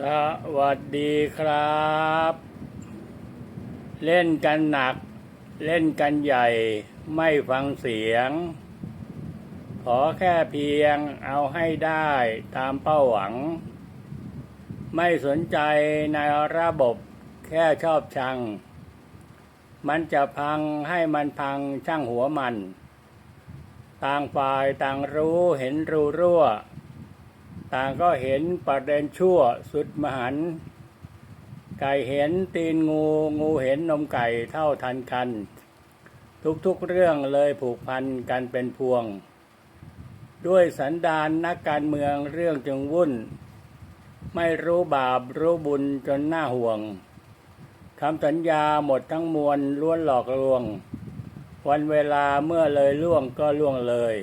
สวัสดีครับ เล่นกันหนัก เล่นกันใหญ่ ไม่ฟังเสียง ขอแค่เพียงเอาให้ได้ตามเป้าหวัง ไม่สนใจในระบบแค่ชอบชัง มันจะพังให้มันพังช่างหัวมัน ต่างฝ่ายต่างรู้เห็นรูรั่ว ต่างก็เห็นประเด็นชั่วสุดมหัน ไก่เห็นตีนงูงูเห็นนมไก่เท่าทันกัน ทุกๆเรื่องเลยผูกพันกันเป็นพวง ด้วยสันดานนักการเมืองเรื่องจึงวุ่น ไม่รู้บาปรู้บุญจนน่าห่วงคำสัญญาหมดทั้งมวลล้วนหลอกลวง วันเวลาเมื่อเลยล่วงก็ล่วงเลย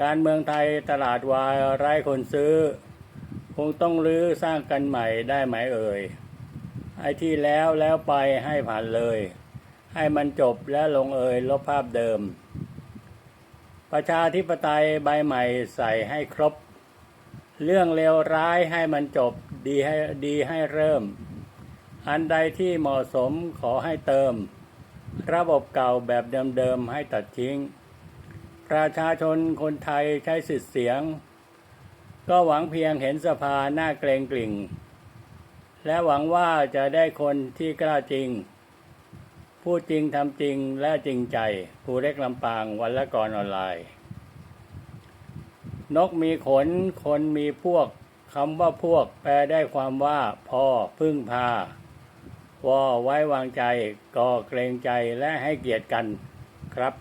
การเมืองไทยตลาดวายไร้คนซื้อ คงต้องรื้อสร้างกันใหม่ได้ไหมเอ่ย ไอ้ที่แล้วแล้วไปให้ผ่านเลย ให้มันจบและลงเอยลบภาพเดิม ประชาธิปไตยใบใหม่ใส่ให้ครบ เรื่องเลวร้ายให้มันจบดีให้ดีให้เริ่ม อันใดที่เหมาะสมขอให้เติม ระบบเก่าแบบเดิมๆให้ตัดทิ้ง ประชาชนคนไทยใช้สิทธิเสียง ก็หวังเพียงเห็นสภาหน้าเกรงกลิ่ง และหวังว่าจะได้คนที่กล้าจริง พูดจริงทำจริงและจริงใจผู้เล็กลำปางวันละกรอนออนไลน์ นกมีขน คนมีพวกคำว่าพวกแปลได้ความว่าพ่อพึ่งพาวอไว้วางใจก่อเกรงใจและให้เกียรติกันครับ